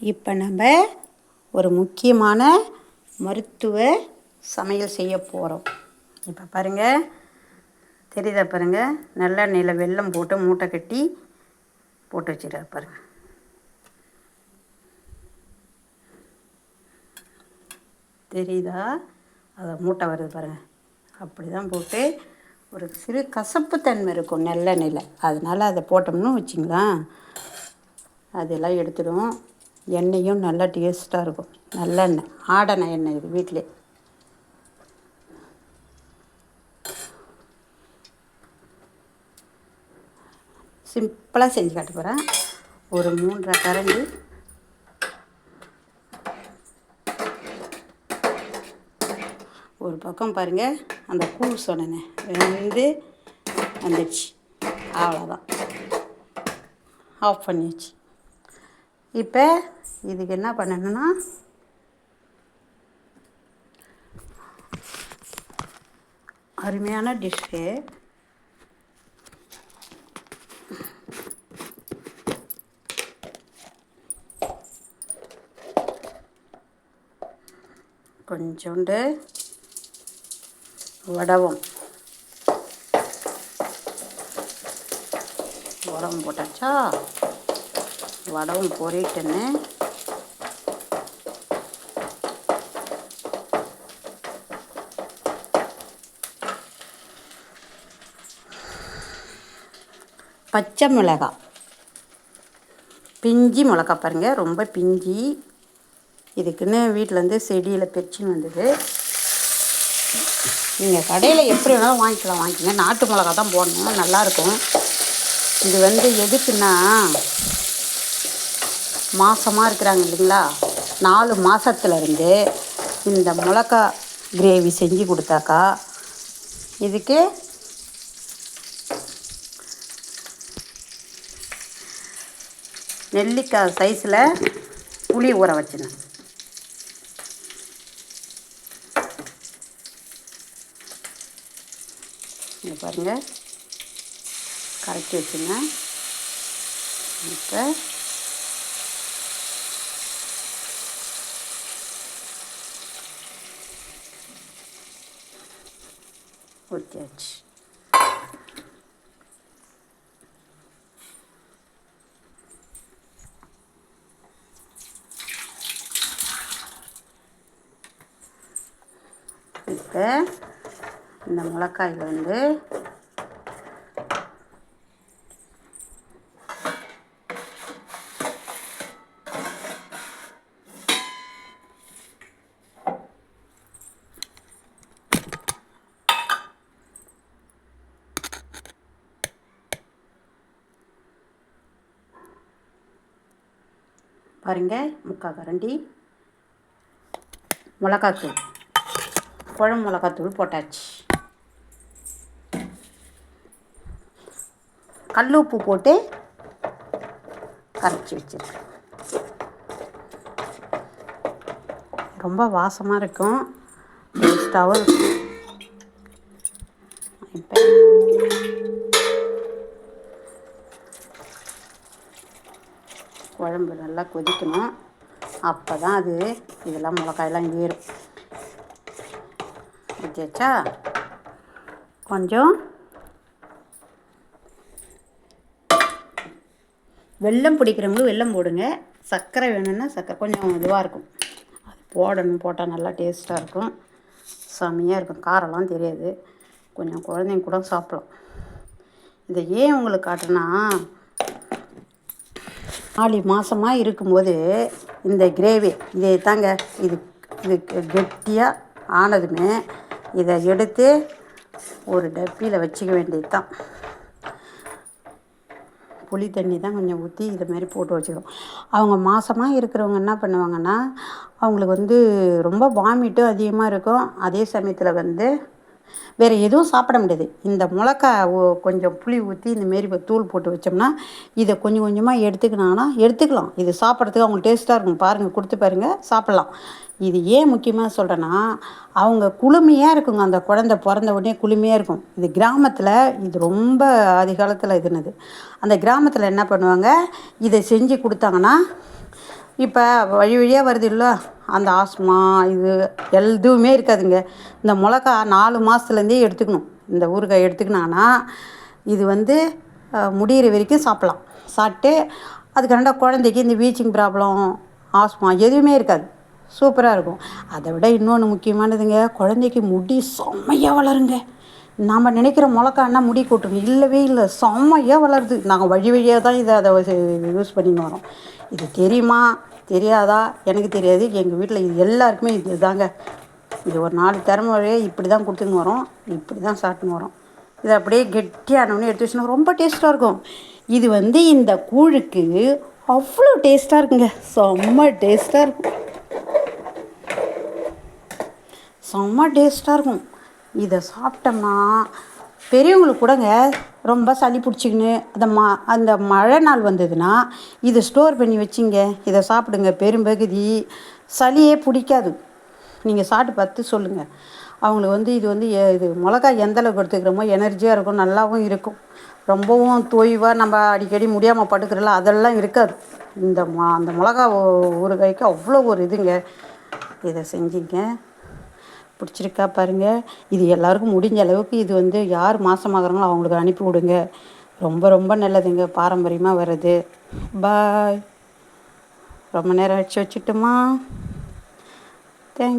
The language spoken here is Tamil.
இப்போ நம்ம ஒரு முக்கியமான மருத்துவ சமையல் செய்ய போகிறோம் இப்போ பாருங்கள் தெரியுதா பாருங்கள் நல்லெண்ணெயில் வெல்லம் போட்டு மூட்டை கட்டி போட்டு வச்சுருக்காரு பாருங்கள் தெரியுதா? அதை மூட்டை வருது பாருங்கள் அப்படி தான் போட்டு ஒரு சிறு கசப்பு தன்மை இருக்கும் நல்லெண்ணெயில். அதனால் அதை போட்டோம்னு வச்சிங்களேன் அதெல்லாம் எடுத்துடும் எண்ணெயும் நல்லா டேஸ்ட்டாக இருக்கும். நல்லெண்ணெய் ஆடனை எண்ணெய் இது வீட்டிலே சிம்பிளாக செஞ்சு காட்ட போகிறேன் ஒரு மூன்றரை கரண்டி. ஒரு பக்கம் பாருங்கள் அந்த கூழ் சொன்னேன். வெந்து வந்துடுச்சு. அவ்வளோதான் ஆஃப் பண்ணியாச்சு. இப்போ இதுக்கு என்ன பண்ணணும்னா அருமையான டிஷ்ஷு கொஞ்சோண்டு வடவம் வடவம் போட்டாச்சா? வடவும் பொரிட்டுன்னு பச்சை மிளகாய் பிஞ்சி மிளகா பாருங்கள் ரொம்ப பிஞ்சி. இதுக்குன்னு வீட்டிலேருந்து செடியில் பிரிச்சுன்னு வந்தது. நீங்கள் கடையில் எப்படி வேணாலும் வாங்கிக்கலாம் வாங்கிக்கங்க. நாட்டு மிளகா தான் போடணும் நல்லாயிருக்கும். இது வந்து எதுக்குன்னா மாதமாக இருக்கிறாங்க இல்லைங்களா? நாலு மாதத்துலேருந்து இந்த மிளகா கிரேவி செஞ்சு கொடுத்தாக்கா இதுக்கு நெல்லிக்காய் சைஸில் புளி ஊற வச்சினேன் இங்கே பாருங்கள் கரைச்சி வச்சுங்க இப்போ ஊற்றியாச்சு இப்போ இந்த மிளகாயில் வந்து பாருங்க முக்கால் கரண்டி. மிளகாத்தூள் குழம்பு மிளகாத்தூள் போட்டாச்சு. கல் உப்பு போட்டு கரைச்சி வச்சிருக்கேன். ரொம்ப வாசமாக இருக்கும். டேஸ்ட்டாகவும் இருக்கும் இப்போ குழம்பு நல்லா கொதிக்கணும். அப்போ தான் அது இதெல்லாம் மிளகாயெல்லாம் ஏறும். வச்சாச்சா கொஞ்சம். வெல்லம் பிடிக்கிறவங்க வெல்லம் போடுங்க. சர்க்கரை வேணும்னா சர்க்கரை கொஞ்சம் இதுவாக இருக்கும். அது போடணும் போட்டால் நல்லா டேஸ்ட்டாக இருக்கும். செம்மையாக இருக்கும். காரம்லாம் தெரியாது. கொஞ்சம் குழந்தைங்க கூட சாப்பிடலாம். இதை ஏன் உங்களுக்கு காட்டுனா நாலு மாதமாக இருக்கும்போது இந்த கிரேவி இதை தாங்க இது இது கெட்டியாக ஆனதுமே இதை எடுத்து ஒரு டப்பியில் வச்சுக்க வேண்டியது தான் புளி தண்ணி தான் கொஞ்சம் ஊற்றி இது மாதிரி போட்டு வச்சுக்கணும். அவங்க மாதமாக இருக்கிறவங்க என்ன பண்ணுவாங்கன்னா அவங்களுக்கு வந்து ரொம்ப வாமிட்டும் அதிகமாக இருக்கும். அதே சமயத்தில் வந்து வேறு எதுவும் சாப்பிட முடியாது. இந்த மிளகா கொஞ்சம் புளி ஊற்றி இந்தமாரி தூள் போட்டு வச்சோம்னா இதை கொஞ்சம் கொஞ்சமாக எடுத்துக்கினாங்கன்னா எடுத்துக்கலாம். இது சாப்பிட்றதுக்கு அவங்க டேஸ்ட்டாக இருக்கும். பாருங்கள் கொடுத்து பாருங்கள் சாப்பிட்லாம். இது ஏன் முக்கியமாக சொல்கிறேன்னா அவங்க குளுமையாக இருக்குங்க. அந்த குழந்த பிறந்த உடனே குளுமையாக இருக்கும். இது கிராமத்தில் இது ரொம்ப அதிகாலத்தில் இதுனது அந்த கிராமத்தில் என்ன பண்ணுவாங்க? இதை செஞ்சு கொடுத்தாங்கன்னா இப்போ வழி வழியாக வருது இல்லை? அந்த ஆஸ்மா இது எதுவுமே இருக்காதுங்க. இந்த மிளகா நாலு மாதத்துலேருந்தே எடுத்துக்கணும். இந்த ஊறுகாய் எடுத்துக்கினான்னா இது வந்து முடிகிற வரைக்கும் சாப்பிட்லாம். சாப்பிட்டு அதுக்கான குழந்தைக்கு இந்த வீச்சிங் ப்ராப்ளம் ஆஸ்மா எதுவுமே இருக்காது. சூப்பராக இருக்கும். அதை விட இன்னொன்று முக்கியமானதுங்க குழந்தைக்கு முடி செம்மையாக வளருங்க. நாம் நினைக்கிற மிளகான்னா முடி கொட்டுங்க? இல்லவே இல்லை. செம்மையாக வளருது. நாங்கள் வழி வழியாக தான் இதை அதை யூஸ் பண்ணின்னு வரோம். இது தெரியுமா? தெரியாதா? எனக்கு தெரியாது. எங்கள் வீட்டில் இது எல்லாருக்குமே இது தாங்க இது ஒரு நாலு தலைமுறையே இப்படி தான் கொடுத்துன்னு வரோம். இப்படி தான் சாப்பிட்டுன்னு வரோம். இதை அப்படியே கெட்டியானோடனே எடுத்து வச்சுனா ரொம்ப டேஸ்ட்டாக இருக்கும். இது வந்து இந்த கூழுக்கு அவ்வளோ டேஸ்ட்டாக இருக்குங்க. செம்ம டேஸ்ட்டாக இருக்கும். செம்ம டேஸ்ட்டாக இருக்கும். இதை சாப்பிட்டோம்னா பெரியவங்களுக்கு கூடங்க ரொம்ப சளி பிடிச்சிக்கின்னு அந்த ம அந்த மழை நாள் வந்ததுன்னா இதை ஸ்டோர் பண்ணி வச்சிங்க. இதை சாப்பிடுங்க. பெரும்பகுதி சளியே பிடிக்காது. நீங்கள் சாப்பிட்டு பார்த்து சொல்லுங்கள் அவங்களுக்கு வந்து இது வந்து இது மிளகாய் எந்தளவுக்கு எடுத்துக்கிறோமோ எனர்ஜியாக இருக்கும் நல்லாவும் இருக்கும். ரொம்பவும் தொய்வாக நம்ம அடிக்கடி முடியாமல் படுக்கிறல அதெல்லாம் இருக்காது. இந்த மா அந்த மிளகா ஊறுகாய்க்கு அவ்வளோ ஒரு இதுங்க. இதை செஞ்சுங்க. பிடிச்சிருக்கா பாருங்கள் இது எல்லாருக்கும் முடிஞ்ச அளவுக்கு இது வந்து யார் மாதமாகறாங்களோ அவங்களுக்கு அனுப்பி விடுங்க. ரொம்ப ரொம்ப நல்லதுங்க. பாரம்பரியமாக வர்றது. பாய் ரொம்ப நேரம் வச்சு வச்சுட்டுமா?